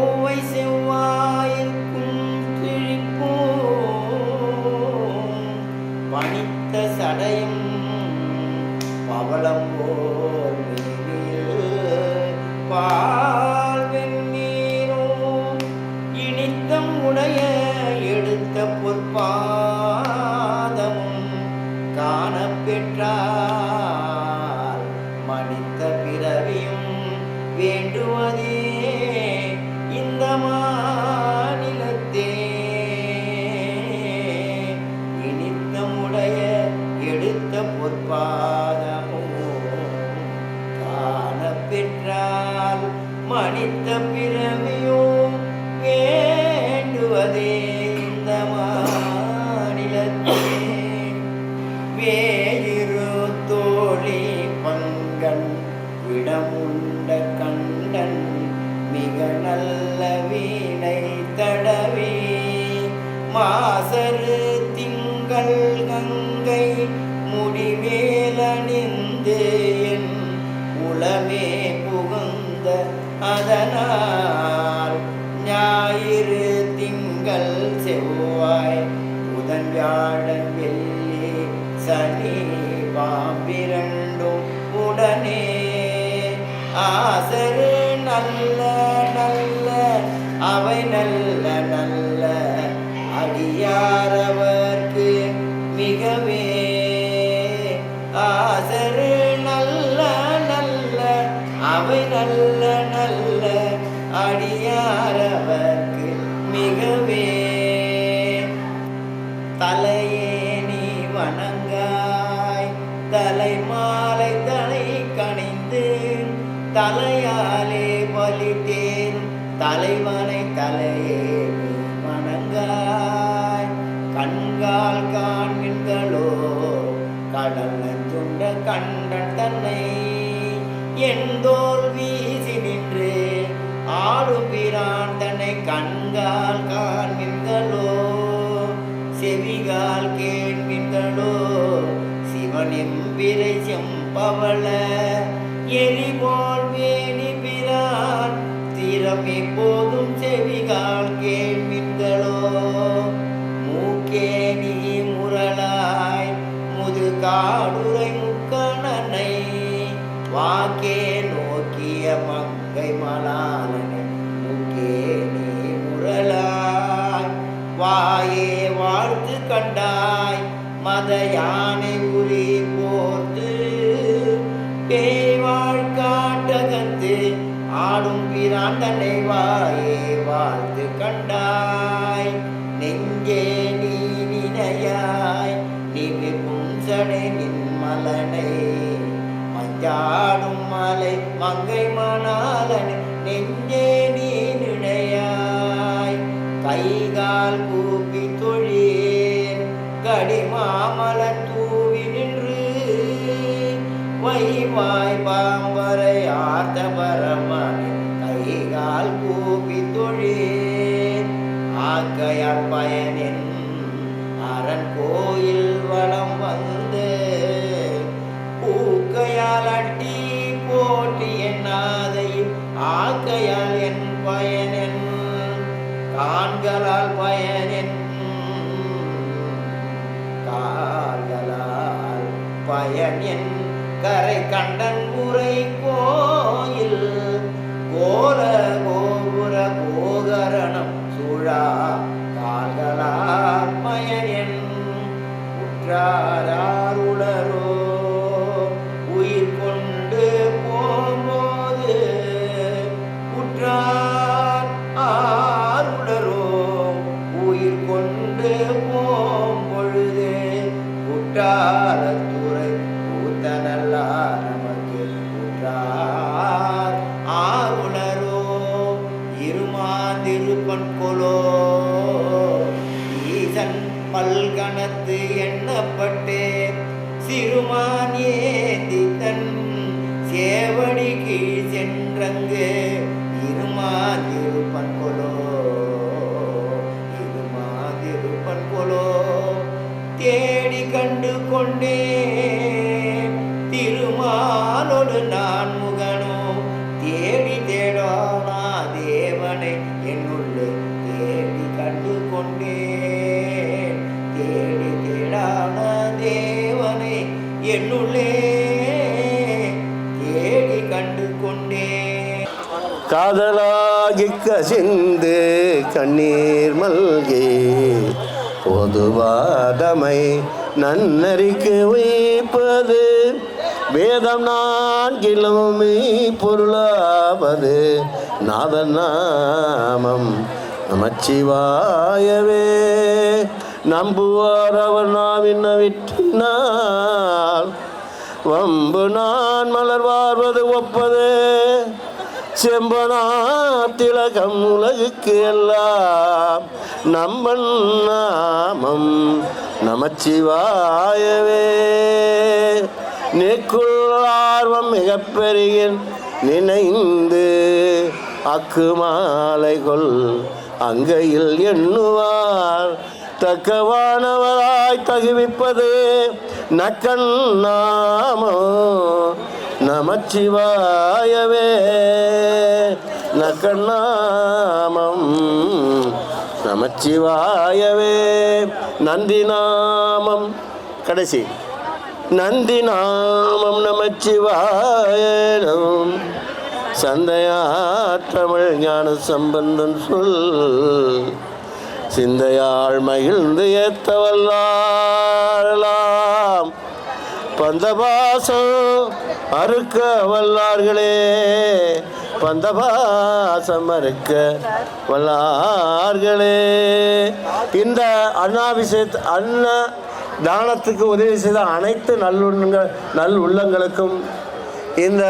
கோவை செவ்வாயிற்கும் கிழிப்போம் பணித்த சடையும் பவளம் போல் பால் வெந்நீரும் இனித்தம் உடைய எடுத்த பொற்பால் மனித பிறவியும் வேண்டுவதே இந்த மாநிலத்தே. வேயிரு தோழி பங்கன் விடமுண்ட கண்டன் மிக நல்ல வீணை தடவி. மாசரு திங்கள் கங்க அதனால் ஞாயிறு திங்கள் செவ்வாய் புதன் வியாழன் வெள்ளி சனி பாம்பிரண்டும் உடனே ஆசரு நல்ல மிகவே தலையே நீ வணங்காய். தலை மாலை தலை கணிந்து தலையாலே பலித்தேன். தலைவனை தலையே நீ வணங்காய். கண்கால் காண்கின்றளோ கடல் துண்ட கண்டன் தன்னை. எந்தோல் வீசி நின்று ஆடும் பிரான் தன்னை கண்கால் காண்கின்றளோ செவிகால் கேட்கின்றளோ சிவனின் விரை செம்பவள எரிபோல் வேணி பிரான் திறம் எப்போதும் செவிகால் கேட்கின்றளோ மூக்கே நீ முரளாய் முது மத யானை உரி போர்த்து பேய்வாழ் காட்டகத்து ஆடும் பிராண்டனை வாயே வாழ்த்து கண்டாய். நெஞ்சே நீ நினையாய் நிவி புஞ்சடை நின்மலனை மஞ்சாடும் மலை மங்கை மணாலனை நெஞ்சே நீ நினையாய். கைகால் கூப்பி வாய் பாம்பரை ஆர்த்த பரமனை கைகால் கூப்பி தொழில் ஆக்கையால் பயன் கரை கண்டன் முறை கோயில் கோல கோபுர கோகரணம் சுழா கால்களால் பயன் உற்றாருளரோ உயிர் கொண்டு போகும்போது உற்றார் ஆருளரோ உயிர் கொண்டு போம் பொழுது உற்றாரத்து 昼間に காதலாகிக்க சிந்து கண்ணீர் மல்கி பொதுவாதமை நன்னறிக்கு வைப்பது வேதம் நான்கிலும் பொருளாவது நாதநாமம் நமச்சிவாயவே. நம்புவார் அவர் நாவின் விட்டினால் வம்பு நான் மலர் வாழ்வது ஒப்பது. செம்பனா திலகம் உலகுக்கு எல்லாம். நம்பன் நாமம் நமச்சிவாயவே. நீக்குள் ஆர்வம் மிகப்பெரிய நினைந்து அக்கு மாலை கொள் அங்கையில் எண்ணுவார். தக்கவானவராய் தகுவிப்பது நக்கன் நாமோ நமச்சிவாயவே. நக்கண்ணாமம் நமச்சிவாயவே. நந்தி நாமம் கடைசி. நந்தி நாமம் நமச்சிவாயனம். தமிழ் ஞான சம்பந்தன் சொல். சிந்தையாள் மகிழ்ந்து ஏத்தவல்லாம் பந்தபாசம் அறுக்க வல்லார்களே பந்தபாசம் அறுக்க வல்லார்களே இந்த அண்ணாபிஷேத் அண்ண தானத்துக்கு உதவி செய்த அனைத்து நல்லுள்ள நல் உள்ளங்களுக்கும் இந்த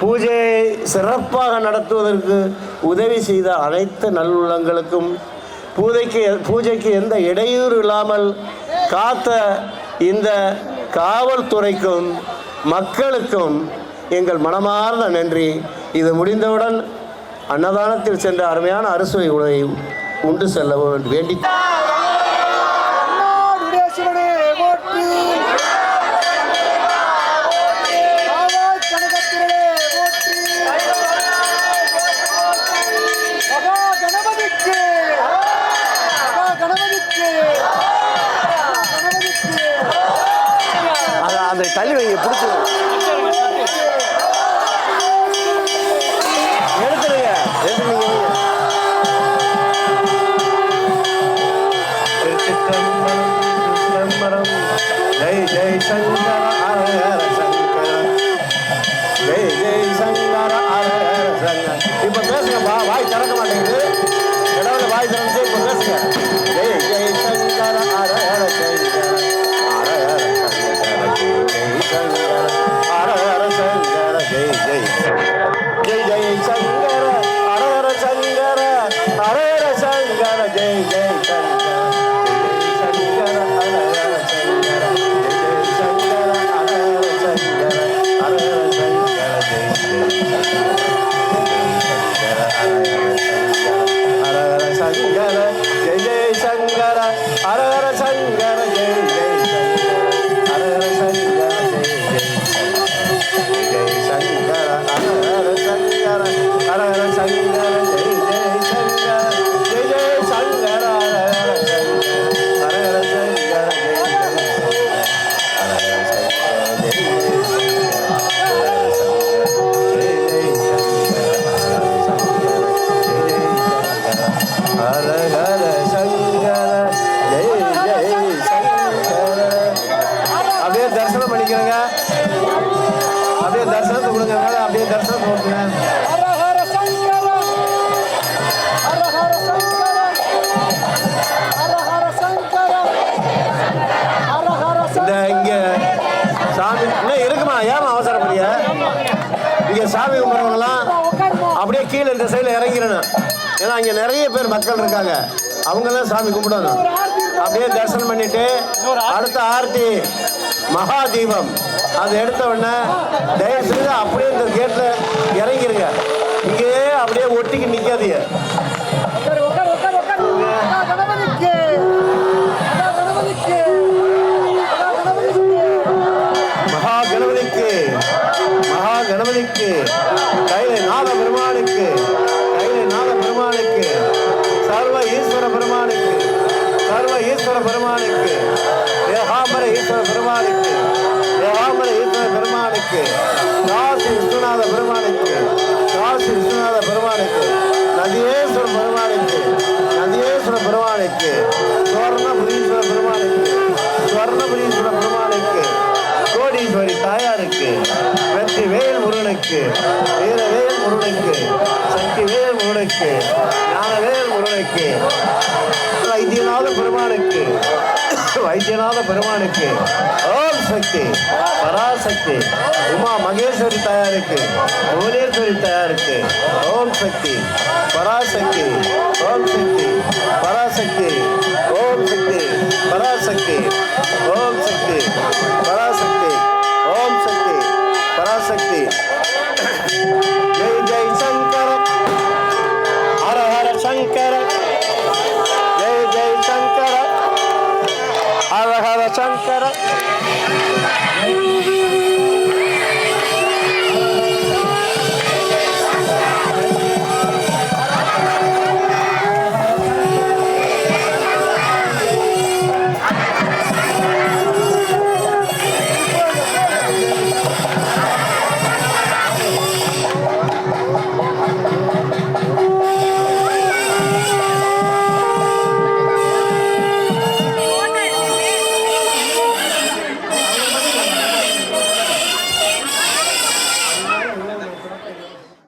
பூஜையை சிறப்பாக நடத்துவதற்கு உதவி செய்த அனைத்து நல்லுள்ளங்களுக்கும் பூஜைக்கு பூஜைக்கு எந்த இடையூறு இல்லாமல் காத்த இந்த காவல்துறைக்கும் மக்களுக்கும் எங்கள் மனமார்ந்த நன்றி. இது முடிந்தவுடன் அன்னதானத்தில் சென்ற அருமையான அறுசுவை உணவை உண்டு செல்ல வேண்டி நாடுடைய சிவனே போற்றி காவாய் கனகத்திரளே போற்றி மகா கணபதிக்கு மகா கணபதிக்கு கணபதிக்கு அதை அதை தள்ளி வைங்க பிடிச்சி அப்படியே தரிசனத்தை கொடுங்க. மேடம் அப்படியே தரிசனம் கொடுங்க. இந்த சாமி இன்னும் இருக்குமா? ஏமா அவசரப்படுறிய இங்கே சாமி கும்பிட்றவங்களாம் அப்படியே கீழே இந்த சைடில் இறங்கிடணும். ஏன்னா இங்கே நிறைய பேர் மக்கள் இருக்காங்க. அவங்கெல்லாம் சாமி கும்பிடணும். அப்படியே தரிசனம் பண்ணிட்டு அடுத்த ஆர்த்தி மகா தீபம் அது எடுத்த உடனே தயவு செய்து அப்படியே இந்த கேட்டில் இறங்கிருங்க. இங்கேயே அப்படியே ஒட்டிக்கு நிற்காதீங்க மகா கணபதிக்கு மகா கணபதிக்கு மகா கைலை நாத பெருமானுக்கு பெருமானுக்கு. ஏகாம்பர ஈஸ்வர பெருமானுக்கு. ஏகாம்பர ஈஸ்வர பெருமானுக்கு. காசி விஸ்வநாத பெருமானுக்கு. காசி விஸ்வநாத பெருமானுக்கு. நதியேஸ்வர பெருமானுக்கு. நதியேஸ்வர பெருமானுக்கு. சுவர்ணபுரீஸ்வர பெருமானுக்கு. சுவர்ணபுரீஸ்வர பெருமானுக்கு. கோடீஸ்வரி தாயாருக்கு. வெற்றி வேல் முருகனுக்கு. வீரவேல் முருகனுக்கு. சக்தி வேல் முருகனுக்கு. ஞானவேல் முருகனுக்கு. வைத்தியநாத பெருமானுக்கு வைத்தியநாத பெருமானுக்கு ஓம் சக்தி பராசக்தி உமா மகேஸ்வரி தயாருக்கு புவனேஸ்வரி தயாருக்கு ஓம் சக்தி பராசக்தி ஓம் சக்தி பராசக்தி ஓம் சக்தி பராசக்தி